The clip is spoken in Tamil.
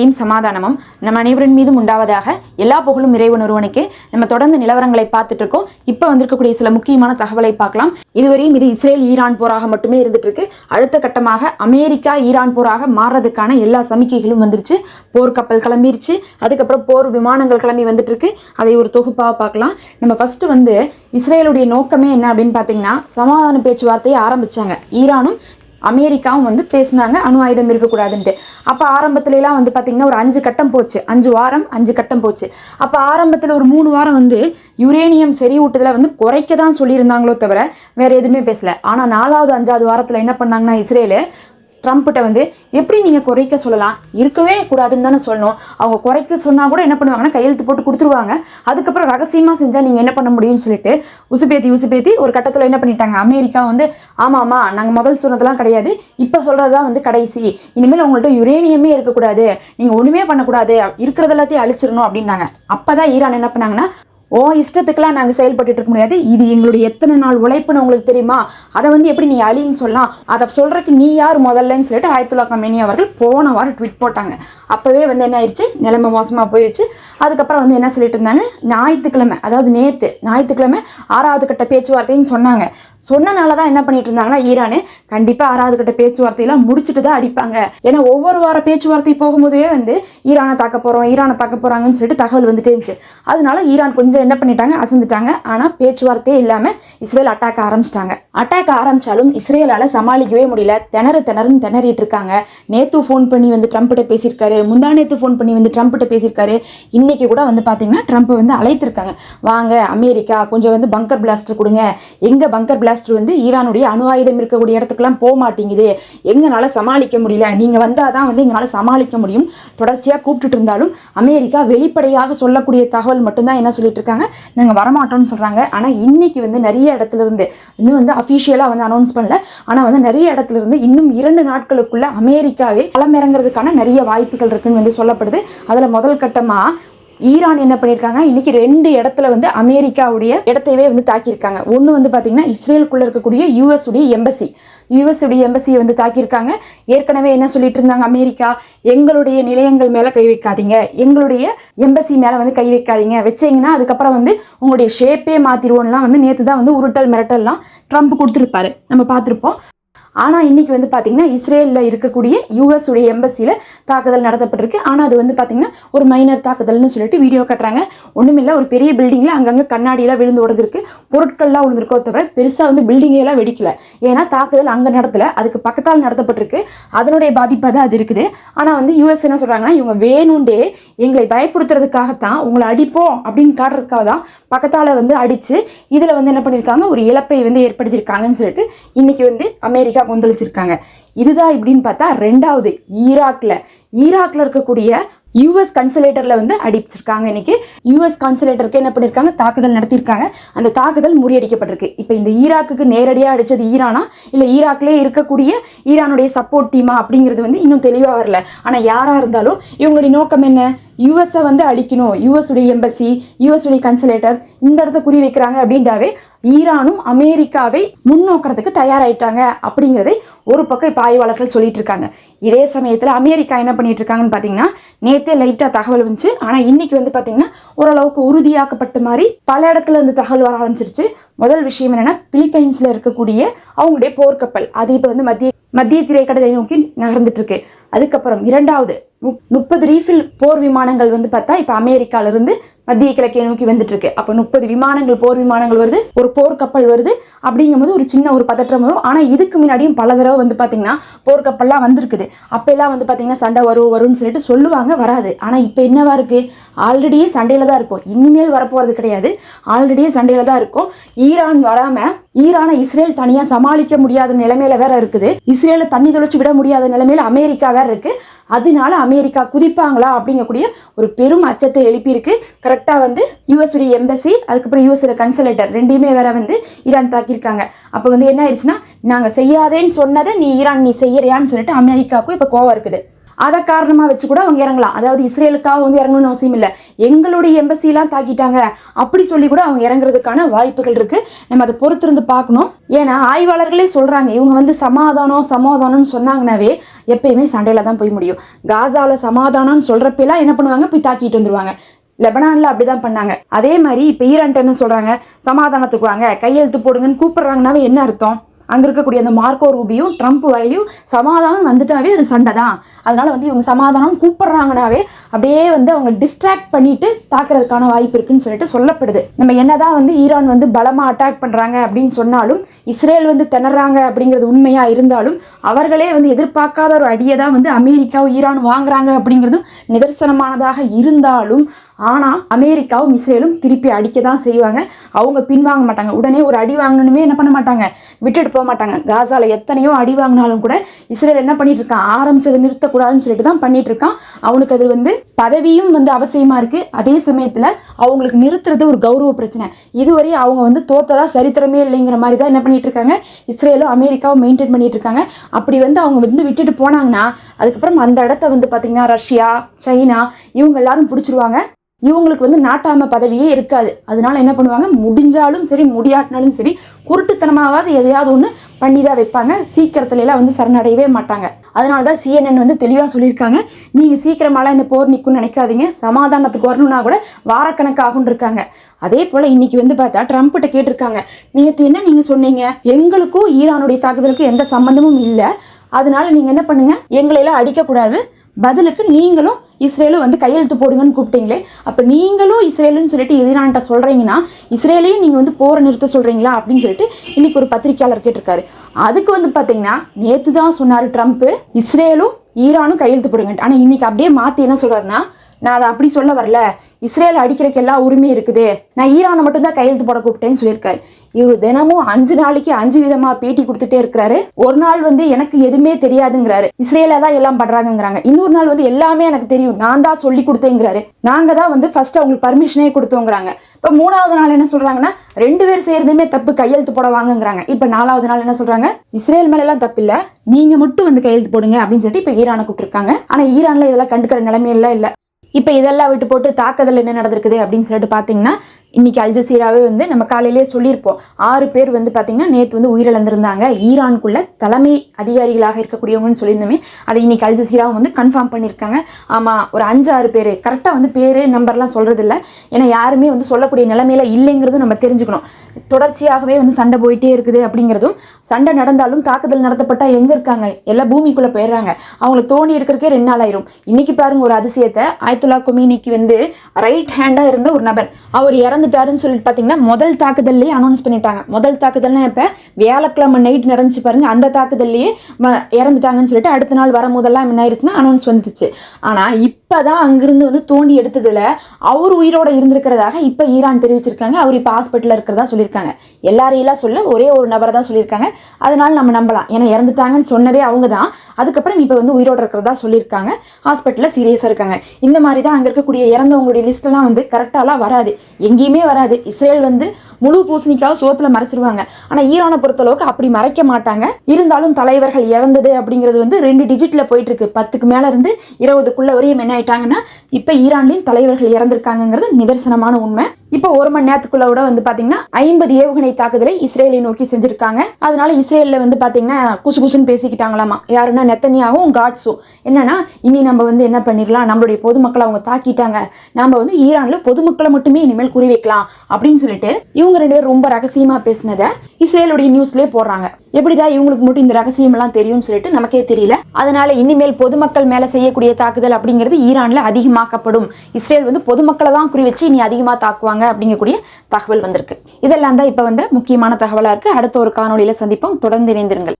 ஈம் சமாதானமும் நம்ம அனைவரின் மீதும் உண்டாவதாக எல்லா புகழும் இறைவன் ஒருவனுக்கு. நம்ம தொடர்ந்து நிலவரங்களை பார்த்துட்டு இருக்கோம். இப்போ வந்திருக்கக்கூடிய சில முக்கியமான தகவலை பார்க்கலாம். இதுவரையும் இது இஸ்ரேல் ஈரான் போராக மட்டுமே இருந்துட்டு இருக்கு. அடுத்த கட்டமாக அமெரிக்கா ஈரான் போராக மாறுறதுக்கான எல்லா சமிக்கைகளும் வந்துருச்சு. போர்க்கப்பல் கிளம்பிருச்சு. அதுக்கப்புறம் போர் விமானங்கள் கிளம்பி வந்துட்டு இருக்கு. அதை ஒரு தொகுப்பாக பார்க்கலாம். நம்ம ஃபர்ஸ்ட் வந்து இஸ்ரேலுடைய நோக்கமே என்ன அப்படின்னு பார்த்தீங்கன்னா சமாதான பேச்சுவார்த்தையை ஆரம்பிச்சாங்க. ஈரானும் அமெரிக்காவும் வந்து பேசினாங்க அணு ஆயுதம் இருக்கக்கூடாதுன்ட்டு. அப்போ ஆரம்பத்துலலாம் வந்து பார்த்திங்கன்னா ஒரு அஞ்சு கட்டம் போச்சு. அஞ்சு வாரம் அஞ்சு கட்டம் போச்சு. அப்போ ஆரம்பத்தில் ஒரு மூணு வாரம் வந்து யுரேனியம் செறிவூட்டுதலை வந்து குறைக்க தான் சொல்லியிருந்தாங்களோ தவிர வேறு எதுவுமே பேசலை. ஆனால் நாலாவது அஞ்சாவது வாரத்தில் என்ன பண்ணாங்கன்னா இஸ்ரேலு ட்ரம்ப்கிட்ட வந்து எப்படி நீங்கள் குறைக்க சொல்லலாம்? இருக்கவே கூடாதுன்னு தானே சொல்லணும். அவங்க குறைக்க சொன்னால் கூட என்ன பண்ணுவாங்கன்னா கையெழுத்து போட்டு கொடுத்துருவாங்க. அதுக்கப்புறம் ரகசியமாக செஞ்சால் நீங்கள் என்ன பண்ண முடியும்னு சொல்லிட்டு உசுபேத்தி உசுபேத்தி ஒரு கட்டத்தில் என்ன பண்ணிட்டாங்க. அமெரிக்கா வந்து ஆமாம்மா நாங்கள் முதல் சொன்னதெல்லாம் கிடையாது. இப்போ சொல்கிறது தான் வந்து கடைசி. இனிமேல் உங்கள்கிட்ட யுரேனியமே இருக்கக்கூடாது. நீங்கள் ஒன்றுமே பண்ணக்கூடாது. இருக்கிறது எல்லாத்தையும் அழிச்சிடணும் அப்படின்னாங்க. அப்போ தான் ஈரான் என்ன பண்ணாங்கன்னா ஓ இஷ்டத்துக்கெல்லாம் நாங்கள் செயல்பட்டுட்டு இருக்க முடியாது. இது எங்களுடைய எத்தனை நாள் உழைப்புன்னு உங்களுக்கு தெரியுமா? அதை வந்து எப்படி நீ அழின்னு சொல்லலாம். அதை சொல்கிறதுக்கு நீ யார் முதல்லன்னு சொல்லிட்டு ஆயத்துல்லா கமேனி அவர்கள் போன வாரம் ட்வீட் போட்டாங்க. அப்போவே வந்து என்ன ஆயிடுச்சு நிலைமை மோசமாக போயிடுச்சு அதுக்கப்புறம் வந்து என்ன சொல்லிட்டு இருந்தாங்க? ஞாயிற்றுக்கிழமை அதாவது நேற்று ஞாயிற்றுக்கிழமை ஆறாவது கட்ட பேச்சுவார்த்தைன்னு சொன்னாங்க. சொன்னனால தான் என்ன பண்ணிட்டு இருந்தாங்கன்னா ஈரானு கண்டிப்பாக ஆறாவது கட்ட பேச்சுவார்த்தையெல்லாம் முடிச்சுட்டு தான் அடிப்பாங்க. ஏன்னா ஒவ்வொரு வார பேச்சுவார்த்தை போகும்போதே வந்து ஈரானை தாக்க போகிறோம் ஈரானை தாக்க போகிறாங்கன்னு சொல்லிட்டு தகவல் வந்துட்டே இருந்துச்சு. அதனால ஈரான் கொஞ்சம் என்ன பண்ணிட்டாங்க அசந்துட்டாங்க. ஆனால் பேச்சுவார்த்தையே இல்லாமல் இஸ்ரேல் அட்டாக் ஆரம்பிச்சிட்டாங்க. அட்டாக் ஆரம்பிச்சாலும் இஸ்ரேலால் சமாளிக்கவே முடியல. திணறு திணறுன்னு திணறிட்டு இருக்காங்க. நேத்து ஃபோன் பண்ணி வந்து ட்ரம்ப்கிட்ட பேசியிருக்காரு. முந்தா நேத்து ஃபோன் பண்ணி வந்து ட்ரம்ப்கிட்ட பேசியிருக்காரு. இன்னைக்கு கூட வந்து பார்த்தீங்கன்னா ட்ரம்ப் வந்து அழைத்திருக்காங்க. வாங்க அமெரிக்கா கொஞ்சம் வந்து பங்கர் பிளாஸ்டர் கொடுங்க. எங்க பங்கர் பிளாஸ்டர் வந்து ஈரானுடைய அணு ஆயுதம் இருக்கக்கூடிய இடத்துக்குலாம் போக மாட்டேங்குது. எங்களால சமாளிக்க முடியல. நீங்க வந்தாதான் வந்து எங்களால சமாளிக்க முடியும். தொடர்ச்சியாக கூப்பிட்டுட்டு இருந்தாலும் அமெரிக்கா வெளிப்படையாக சொல்லக்கூடிய தகவல் மட்டும்தான் என்ன சொல்லிட்டு இருக்காங்க. நாங்கள் வரமாட்டோம்னு சொல்றாங்க. ஆனால் இன்னைக்கு வந்து நிறைய இடத்துல இருந்து இன்னும் வந்து அஃபிஷியலாக வந்து அனௌன்ஸ் பண்ணல. ஆனால் வந்து நிறைய இடத்துல இருந்து இன்னும் இரண்டு நாட்களுக்குள்ள அமெரிக்காவே களமிறங்கிறதுக்கான நிறைய வாய்ப்புகள் இருக்குன்னு வந்து சொல்லப்படுது. அதில் முதல் கட்டமாக ஈரான் என்ன பண்ணியிருக்காங்க இன்னைக்கு ரெண்டு இடத்துல வந்து அமெரிக்காவுடைய இடத்தையவே வந்து தாக்கியிருக்காங்க. ஒன்று வந்து பார்த்தீங்கன்னா இஸ்ரேலுக்குள்ள இருக்கக்கூடிய யூஎஸ் உடைய எம்பசி யூஎஸ் உடைய எம்பசியை வந்து தாக்கியிருக்காங்க. ஏற்கனவே என்ன சொல்லிட்டு இருந்தாங்க? அமெரிக்கா எங்களுடைய நிலையங்கள் மேலே கை வைக்காதீங்க. எங்களுடைய எம்பசி மேலே வந்து கை வைக்காதீங்க. வச்சிங்கன்னா அதுக்கப்புறம் வந்து உங்களுடைய ஷேப்பே மாற்றிடுவோம்லாம் வந்து நேற்று தான் வந்து உருட்டல் மிரட்டல்லாம் ட்ரம்ப் கொடுத்துருப்பாரு. நம்ம பார்த்துருப்போம். ஆனால் இன்னைக்கு வந்து பார்த்தீங்கன்னா இஸ்ரேலில் இருக்கக்கூடிய யூஎஸ் உடைய எம்பசியில் தாக்குதல் நடத்தப்பட்டிருக்கு. ஆனால் அது வந்து பார்த்தீங்கன்னா ஒரு மைனர் தாக்குதல்னு சொல்லிட்டு வீடியோ கட்டுறாங்க. ஒன்றுமில்ல ஒரு பெரிய பில்டிங்கில் அங்கங்கே கண்ணாடியெல்லாம் விழுந்து உடஞ்சிருக்கு. பொருட்கள்லாம் விழுந்திருக்கோ தவிர பெருசாக வந்து பில்டிங்கெல்லாம் வெடிக்கல. ஏன்னா தாக்குதல் அங்கே நடத்தல. அதுக்கு பக்கத்தால் நடத்தப்பட்டிருக்கு. அதனுடைய பாதிப்பாக தான் அது இருக்குது. ஆனால் வந்து யூஎஸ் என்ன சொல்கிறாங்கன்னா இவங்க வேணுண்டே எங்களை பயப்படுத்துறதுக்காகத்தான் உங்களை அடிப்போம் அப்படின்னு காட்டுறதுக்காக தான் பக்கத்தால் வந்து அடித்து இதில் வந்து என்ன பண்ணியிருக்காங்க ஒரு இழப்பை வந்து ஏற்படுத்தியிருக்காங்கன்னு சொல்லிட்டு இன்றைக்கி வந்து அமெரிக்கா கொந்தளிச்சிருக்காங்க. இதுதான் இப்படின்னு பார்த்தா ரெண்டாவது ஈராக்ல. ஈராக்ல இருக்கக்கூடிய யூஎஸ் கன்சுலேட்டரில் வந்து அடிச்சிருக்காங்க இன்னைக்கு. யூஎஸ் கன்சுலேட்டருக்கு என்ன பண்ணியிருக்காங்க தாக்குதல் நடத்தியிருக்காங்க. அந்த தாக்குதல் முறியடிக்கப்பட்டிருக்கு. இப்போ இந்த ஈராக்குக்கு நேரடியாக அடிச்சது ஈரானா? இல்லை ஈராக்லேயே இருக்கக்கூடிய ஈரானுடைய சப்போர்ட் டீமா அப்படிங்கிறது வந்து இன்னும் தெளிவாக வரல. ஆனால் யாராக இருந்தாலும் இவங்களுடைய நோக்கம் என்ன? யூஎஸ்ஸை வந்து அழிக்கணும். யூஎஸுடைய எம்பசி யூஎஸுடைய உடைய கன்சுலேட்டர் இந்த இடத்த குறி வைக்கிறாங்க அப்படின்றாவே ஈரானும் அமெரிக்காவை முன்னோக்கிறதுக்கு தயாராயிட்டாங்க அப்படிங்கிறதை ஒரு பக்கம் இப்போ ஆய்வாளர்கள் சொல்லிட்டு இருக்காங்க இதே சமயத்தில் அமெரிக்கா என்ன பண்ணிட்டு இருக்காங்கன்னு பார்த்தீங்கன்னா நேற்றே லைட்டாக தகவல் வந்துச்சு. ஆனால் இன்னைக்கு வந்து பார்த்தீங்கன்னா ஓரளவுக்கு உறுதியாக்கப்பட்ட மாதிரி பல இடத்துல இருந்து தகவல் வர ஆரம்பிச்சிருச்சு. முதல் விஷயம் என்னென்னா பிலிப்பைன்ஸில் இருக்கக்கூடிய அவங்களுடைய போர்க்கப்பல். அது இப்போ வந்து மத்திய மத்திய திரைக்கடலை நோக்கி நகர்ந்துட்டு இருக்கு. அதுக்கப்புறம் இரண்டாவது முப்- முப்பது ரீஃபில் போர் விமானங்கள் வந்து பார்த்தா இப்போ அமெரிக்கால இருந்து மத்திய கிழக்கை நோக்கி வந்துட்டு இருக்கு அப்போ முப்பது விமானங்கள் போர் விமானங்கள் வருது. ஒரு போர் கப்பல் வருது. அப்படிங்கும்போது ஒரு சின்ன ஒரு பதற்றம் வரும். ஆனால் இதுக்கு முன்னாடியும் பல தடவை வந்து பார்த்தீங்கன்னா போர்க்கப்பல்லாம் வந்திருக்குது. அப்பெல்லாம் வந்து பார்த்தீங்கன்னா சண்டை வரும் வரும்னு சொல்லிட்டு சொல்லுவாங்க வராது. ஆனால் இப்போ என்னவா இருக்கு? ஆல்ரெடியே சண்டையில தான் இருக்கும் இனிமேல் வரப்போறது கிடையாது. ஆல்ரெடியே சண்டையில தான் இருக்கும். ஈரான் வராம ஈரானை இஸ்ரேல் தனியா சமாளிக்க முடியாத நிலைமையில வேற இருக்குது. இஸ்ரேலை தண்ணி தொலைச்சு விட முடியாத நிலைமையில அமெரிக்கா வேற இருக்கு. அதனால அமெரிக்கா குதிப்பாங்களா அப்படிங்கக்கூடிய ஒரு பெரும் அச்சத்தை எழுப்பியிருக்கு. கரெக்டாக வந்து யூஎஸ்உடைய எம்பசி அதுக்கப்புறம் யூஎஸ்ல கன்சலேட்டர் ரெண்டையுமே வேற வந்து ஈரான் தாக்கியிருக்காங்க. அப்போ வந்து என்ன ஆயிடுச்சுன்னா நாங்கள் செய்யாதேன்னு சொன்னதை நீ ஈரான் நீ செய்யறியான்னு சொல்லிட்டு அமெரிக்காவுக்கும் இப்போ கோவம் இருக்குது. அதை காரணமாக வச்சு கூட அவங்க இறங்கலாம். அதாவது இஸ்ரேலுக்காக வந்து இறங்கணும்னு அவசியம் இல்லை. எங்களுடைய எம்பசிலாம் தாக்கிட்டாங்க. அப்படி சொல்லி கூட அவங்க இறங்குறதுக்கான வாய்ப்புகள் இருக்குது நம்ம அதை பொறுத்திருந்து பார்க்கணும். ஏன்னா ஆய்வாளர்களே சொல்கிறாங்க இவங்க வந்து சமாதானம் சமாதானம்னு சொன்னாங்கனாவே எப்பயுமே சண்டையில் தான் போய் முடியும். காசாவில் சமாதானம்னு சொல்றப்பெல்லாம் என்ன பண்ணுவாங்க? போய் தாக்கிட்டு வந்துருவாங்க. அப்படி தான் பண்ணாங்க. அதே மாதிரி இப்போ ஈரான்ட்டு என்ன சொல்கிறாங்க சமாதானத்துக்கு வாங்க கையெழுத்து போடுங்கன்னு கூப்பிட்றாங்கனாவே என்ன அர்த்தம்? அங்கே இருக்கக்கூடிய அந்த மார்க்கோ ரூபியும் ட்ரம்ப் வயலையும் சமாதானம் வந்துட்டாவே அது சண்டை தான். அதனால் வந்து இவங்க சமாதானம் கூப்பிட்றாங்கனாவே அப்படியே வந்து அவங்க டிஸ்ட்ராக்ட் பண்ணிட்டு தாக்குறதுக்கான வாய்ப்பு இருக்குன்னு சொல்லிட்டு சொல்லப்படுது. நம்ம என்னதான் வந்து ஈரான் வந்து பலமாக அட்டாக் பண்ணுறாங்க அப்படின்னு சொன்னாலும் இஸ்ரேல் வந்து திணறாங்க அப்படிங்கிறது உண்மையாக இருந்தாலும் அவர்களே வந்து எதிர்பார்க்காத ஒரு அடியை தான் வந்து அமெரிக்காவும் ஈரான் வாங்குறாங்க அப்படிங்கிறதும் நிதர்சனமானதாக இருந்தாலும் ஆனால் அமெரிக்காவும் இஸ்ரேலும் திருப்பி அடிக்க தான் செய்வாங்க. அவங்க பின்வாங்க மாட்டாங்க. உடனே ஒரு அடி வாங்கணுமே என்ன பண்ண மாட்டாங்க? விட்டுட்டு போக மாட்டாங்க. காசாவில் எத்தனையோ அடி வாங்கினாலும் கூட இஸ்ரேல் என்ன பண்ணிட்டு இருக்கான்? ஆரம்பிச்சதை நிறுத்தக்கூடாதுன்னு சொல்லிட்டு தான் பண்ணிட்டு இருக்கான். அவனுக்கு அது வந்து பதவியும் வந்து அவசியமாக இருக்குது அதே சமயத்தில் அவங்களுக்கு நிறுத்துறது ஒரு கௌரவ பிரச்சனை. இதுவரை அவங்க வந்து தோத்ததா சரித்திரமே இல்லைங்கிற மாதிரி தான் என்ன பண்ணிட்டு இருக்காங்க இஸ்ரேலும் அமெரிக்காவும் மெயின்டைன் பண்ணிட்டு இருக்காங்க அப்படி வந்து அவங்க வந்து விட்டுட்டு போனாங்கன்னா அதுக்கப்புறம் அந்த இடத்த வந்து பார்த்திங்கன்னா ரஷ்யா சைனா இவங்க எல்லாரும் பிடிச்சிருவாங்க. இவங்களுக்கு வந்து நாட்டாம பதவியே இருக்காது. அதனால என்ன பண்ணுவாங்க? முடிஞ்சாலும் சரி முடியாட்டினாலும் சரி குருட்டுத்தனமாவது எதையாவது ஒன்று பண்ணி தான் வைப்பாங்க. சீக்கிரத்துல எல்லாம் வந்து சரணடையவே மாட்டாங்க. அதனால தான் சிஎன்என் வந்து தெளிவாக சொல்லியிருக்காங்க. நீங்கள் சீக்கிரமாலாம் இந்த போர் நிற்கும்னு நினைக்காதீங்க. சமாதானத்துக்கு வரணும்னா கூட வாரக்கணக்காகும் இருக்காங்க. அதே போல் இன்னைக்கு வந்து பார்த்தா ட்ரம்ப்கிட்ட கேட்டிருக்காங்க. நேற்று என்ன நீங்கள் சொன்னீங்க? எங்களுக்கும் ஈரானுடைய தாக்குதலுக்கும் எந்த சம்மந்தமும் இல்லை. அதனால நீங்கள் என்ன பண்ணுங்கள் எங்களையெல்லாம் அடிக்கக்கூடாது. பதிலுக்கு நீங்களும் இஸ்ரேலும் வந்து கையெழுத்து போடுங்கன்னு கூப்பிட்டீங்களே. அப்போ நீங்களும் இஸ்ரேலுன்னு சொல்லிட்டு எதிரான்ட்ட சொல்கிறீங்கன்னா இஸ்ரேலையும் நீங்கள் வந்து போரை நிறுத்த சொல்கிறீங்களா அப்படின்னு சொல்லிட்டு இன்றைக்கி ஒரு பத்திரிக்கையாளர் கேட்டிருக்காரு. அதுக்கு வந்து பார்த்தீங்கன்னா நேற்று தான் சொன்னார் ட்ரம்ப்பு இஸ்ரேலும் ஈரானும் கையெழுத்து போடுங்க. ஆனால் இன்னைக்கு அப்படியே மாற்றி என்ன சொல்கிறாருன்னா நான் அதை அப்படி சொல்ல வரல. இஸ்ரேல் அடிக்கிறக்கு எல்லா உரிமையும் இருக்குது. நான் ஈரானை மட்டும்தான் கையெழுத்து போட கூப்பிட்டேன்னு சொல்லியிருக்காரு. இவர் தினமும் அஞ்சு நாளைக்கு அஞ்சு விதமா பேட்டி கொடுத்துட்டே இருக்கிறாரு. ஒரு நாள் வந்து எனக்கு எதுவுமே தெரியாதுங்கிறாரு. இஸ்ரேல தான் எல்லாம் பண்றாங்கங்கிறாங்க. இன்னொரு நாள் வந்து எல்லாமே எனக்கு தெரியும். நான் தான் சொல்லி கொடுத்தேங்கிறாரு. நாங்க தான் வந்து ஃபர்ஸ்ட் அவங்களுக்கு பர்மிஷனே கொடுத்தோங்கிறாங்க. இப்போ மூணாவது நாள் என்ன சொல்றாங்கன்னா ரெண்டு பேர் செய்யறதுமே தப்பு கையெழுத்து போட வாங்குங்கிறாங்க. இப்போ நாலாவது நாள் என்ன சொல்றாங்க? இஸ்ரேல் மேல எல்லாம் தப்பு இல்ல. நீங்க மட்டும் வந்து கையெழுத்து போடுங்க அப்படின்னு சொல்லிட்டு இப்போ ஈரானை கூப்பிட்டுருக்காங்க. ஆனா ஈரான்ல இதெல்லாம் கண்டுக்கிற நிலைமையெல்லாம் இல்ல. இப்போ இதெல்லாம் விட்டு போட்டு தாக்குதல் என்ன நடந்திருக்குது அப்படின்னு சொல்லிட்டு பார்த்தீங்கன்னா இன்றைக்கி அல்ஜசீராவே வந்து நம்ம காலையிலேயே சொல்லியிருப்போம். ஆறு பேர் வந்து பார்த்தீங்கன்னா நேற்று வந்து உயிரிழந்திருந்தாங்க. ஈரானுக்குள்ள தலைமை அதிகாரிகளாக இருக்கக்கூடியவங்கன்னு சொல்லியிருந்தோமே அதை இன்னைக்கு அல்ஜசீராவும் வந்து கன்ஃபார்ம் பண்ணியிருக்காங்க. ஆமாம் ஒரு அஞ்சு ஆறு பேர் கரெக்டாக வந்து பேர் நம்பர்லாம் சொல்கிறது இல்லை ஏன்னா யாருமே வந்து சொல்லக்கூடிய நிலைமையில இல்லைங்கிறதும் நம்ம தெரிஞ்சுக்கணும். தொடர்ச்சியாகவே வந்து சண்டை போயிட்டே இருக்குது அப்படிங்கிறதும் சண்டை நடந்தாலும் தாக்குதல் நடத்தப்பட்டா எங்கே இருக்காங்க? எல்லாம் பூமிக்குள்ளே போயிடுறாங்க. அவங்கள தோண்டி எடுக்கிறக்கே ரெண்டு நாள் ஆயிரும். இன்னைக்கு பாருங்க ஒரு அதிசயத்தை. ஆயத்துல்லா கொமினிக்கு வந்து ரைட் ஹேண்டாக இருந்த ஒரு நபர். அவர் இறந்துட்டாருன்னு சொல்லிட்டு பார்த்தீங்கன்னா முதல் தாக்குதல்லையே அனௌன்ஸ் பண்ணிட்டாங்க. முதல் தாக்குதல்னா இப்போ வியாழக்கிழமை நைட் நடந்துச்சு பாருங்க அந்த தாக்குதல்லையே ம- இறந்துட்டாங்கன்னு சொல்லிட்டு அடுத்த நாள் வரும்போதெல்லாம் என்ன ஆயிடுச்சுன்னா அனௌன்ஸ் வந்துச்சு. ஆனால் இப்போதான் அங்கிருந்து வந்து தோண்டி எடுத்ததில் அவர் உயிரோட இருந்திருக்கிறதாக இப்போ ஈரான் தெரிவிச்சிருக்காங்க. அவர் இப்போ ஹாஸ்பிட்டலில் இருக்கிறதா சொல்லியிருக்காங்க. எல்லாரையெல்லாம் சொல்ல ஒரே ஒரு நபரை தான் சொல்லியிருக்காங்க. அதனால நம்ம நம்பலாம். ஏன்னா இறந்துட்டாங்கன்னு சொன்னதே அவங்க தான் அதுக்கப்புறம் இப்போ வந்து உயிரோட இருக்கிறதா சொல்லியிருக்காங்க. ஹாஸ்பிட்டலில் சீரியஸாக இருக்காங்க. இந்த மாதிரி தான் அங்கே இருக்கக்கூடிய இறந்தவங்களுடைய லிஸ்ட்லாம் வந்து கரெக்டாலாம் வராது. எங்கேயுமே வராது. இஸ்ரேல் வந்து முழு பூசணிக்காக சோத்தில் மறைச்சிருவாங்க. ஆனால் ஈரானை பொறுத்தளவுக்கு அப்படி மறைக்க மாட்டாங்க. இருந்தாலும் தலைவர்கள் இறந்தது அப்படிங்கிறது வந்து ரெண்டு டிஜிட்டில் போயிட்டு இருக்கு. பத்துக்கு மேலே இருந்து இருபதுக்குள்ள வரையும் என்ன ஆயிட்டாங்கன்னா இப்போ ஈரான்லேயும் தலைவர்கள் இறந்திருக்காங்கங்கிறது நிதர்சனமான உண்மை. இப்போ ஒரு மணி நேரத்துக்குள்ள கூட வந்து பார்த்தீங்கன்னா ஐம்பது ஏவுகணை தாக்குதலை இஸ்ரேலை நோக்கி செஞ்சிருக்காங்க. அதனால இஸ்ரேலில் வந்து பார்த்தீங்கன்னா குசு குசுன்னு பேசிக்கிட்டாங்களாமா? யாருன்னா நெத்தனியாகவும் காட்ஸும் என்னன்னா இனி நம்ம வந்து என்ன பண்ணிடலாம்? நம்மளுடைய பொதுமக்களை அவங்க தாக்கிட்டாங்க. நம்ம வந்து ஈரானில் பொதுமக்களை மட்டுமே இனிமேல் குறி வைக்கலாம் அப்படின்னு சொல்லிட்டு இவங்க ரெண்டு பேரும் ரொம்ப ரகசியமா பேசினதை இஸ்ரேலுடைய நியூஸ்லேயே போடுறாங்க. எப்படிதான் இவங்களுக்கு மட்டும் இந்த ரகசியம்லாம் தெரியும்னு சொல்லிட்டு நமக்கே தெரியல. அதனால இனிமேல் பொதுமக்கள் மேலே செய்யக்கூடிய தாக்குதல் அப்படிங்கிறது ஈரானில் அதிகமாக்கப்படும். இஸ்ரேல் வந்து பொதுமக்களை தான் குறி வச்சு இனி அதிகமாக தாக்குவாங்க அப்படிங்கக்கூடிய தகவல் வந்திருக்கு. இதெல்லாம் தான் இப்போ வந்து முக்கியமான தகவலாக இருக்கு. அடுத்த ஒரு காணொளியில சந்திப்போம். தொடர்ந்து இணைந்திருங்கள்.